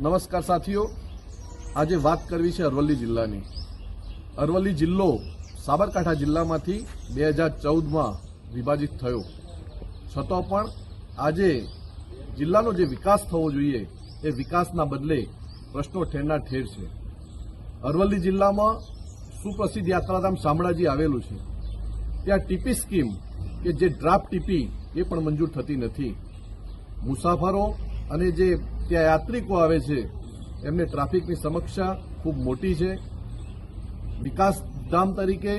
નમસ્કાર સાથીઓ. આજે વાત કરવી છે અરવલ્લી જિલ્લાની. અરવલ્લી જિલ્લો સાબરકાંઠા જિલ્લામાંથી બે હજાર ચૌદમાં વિભાજિત થયો. છતાં પણ આજે જિલ્લાનો જે વિકાસ થવો જોઈએ, એ વિકાસના બદલે પ્રશ્નો ઠેરના ઠેર છે. અરવલ્લી જિલ્લામાં સુપ્રસિદ્ધ યાત્રાધામ શામળાજી આવેલું છે. ત્યાં ટીપી સ્કીમ કે જે ડ્રાફ્ટ ટીપી એ પણ મંજૂર થતી નથી. મુસાફરો અને જે ત્યાં યાત્રિકો આવે છે. એમને ટ્રાફિકની સમસ્યા ખૂબ મોટી છે. વિકાસ ધામ તરીકે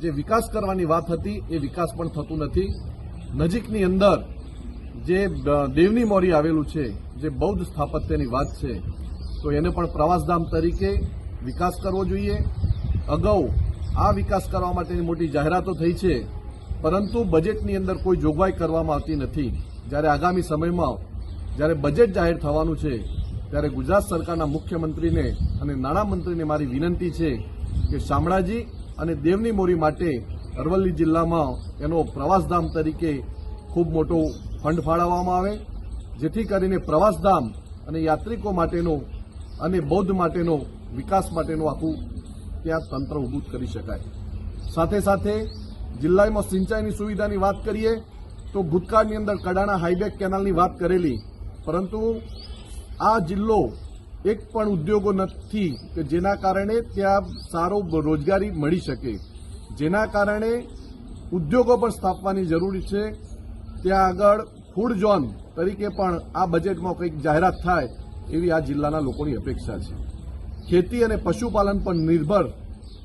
જે વિકાસ કરવાની વાત હતી, એ વિકાસ પણ થતું નથી. નજીકની અંદર જે દેવની મોરી આવેલું છે, જે બૌદ્ધ સ્થાપત્યની વાત છે, તો એને પણ પ્રવાસધામ તરીકે વિકાસ કરવો જોઈએ. અગાઉ આ વિકાસ કરવા માટેની મોટી જાહેરાતો થઈ છે, પરંતુ બજેટની અંદર કોઈ જોગવાઈ કરવામાં આવતી નથી. જ્યારે આગામી સમયમાં જ્યારે બજેટ જાહેર થવાનું છે, ત્યારે ગુજરાત સરકારના મુખ્યમંત્રીને અને નાણામંત્રીને મારી વિનંતી છે કે શામળાજી અને દેવની મોરી માટે અરવલ્લી જિલ્લામાં એનો પ્રવાસધામ તરીકે ખૂબ મોટો ફંડ ફાળવવામાં આવે. જેથી કરીને પ્રવાસધામ અને યાત્રિકો માટેનો અને બૌદ્ધ માટેનો વિકાસ માટેનું આખું ત્યાં તંત્ર ઊભું કરી શકાય. સાથે સાથે જિલ્લામાં સિંચાઈની સુવિધાની વાત કરીએ, તો ભૂતકાળની અંદર કડાણા હાઈબેક કેનાલની વાત કરેલી પરંતુ આ જિલ્લો એક પણ ઉદ્યોગો નથી કે જેના કારણે ત્યાં સારો રોજગારી મળી શકે. જેના કારણે ઉદ્યોગો પણ સ્થાપવાની જરૂરી છે. ત્યાં આગળ ફૂડ ઝોન તરીકે પણ આ બજેટમાં કંઈક જાહેરાત થાય એવી આ જિલ્લાના લોકોની અપેક્ષા છે. ખેતી અને પશુપાલન પર નિર્ભર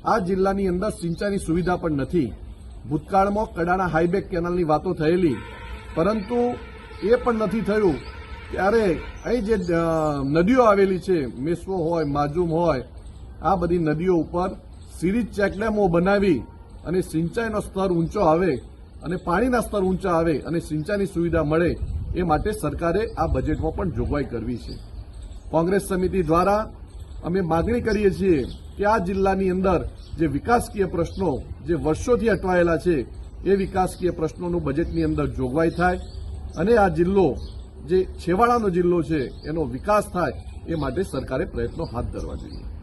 આ જિલ્લાની અંદર સિંચાઈની સુવિધા પણ નથી. ભૂતકાળમાં કડાણા હાઈબેક કેનાલની વાતો થયેલી. પરંતુ એ પણ નથી થયું ત્યારે અહીં જે નદીઓ આવેલી છે, મેસવો હોય, માજુમ હોય, આ બધી નદીઓ ઉપર સિરીજ ચેકડેમો બનાવી અને સિંચાઈનો સ્તર ઊંચો આવે અને પાણીના સ્તર ઊંચા આવે અને સિંચાઈની સુવિધા મળે એ માટે સરકારે આ બજેટમાં પણ જોગવાઈ કરવી છે. કોંગ્રેસ સમિતિ દ્વારા અમે માગણી કરીએ છીએ કે આ જિલ્લાની અંદર જે વિકાસકીય પ્રશ્નો જે વર્ષોથી અટવાયેલા છે, એ વિકાસકીય પ્રશ્નોનું બજેટની અંદર જોગવાઈ થાય અને આ જિલ્લો જે છેવાડાનો જિલ્લો છે એનો વિકાસ થાય એ માટે સરકારે પ્રયત્નો હાથ ધરવા જોઈએ.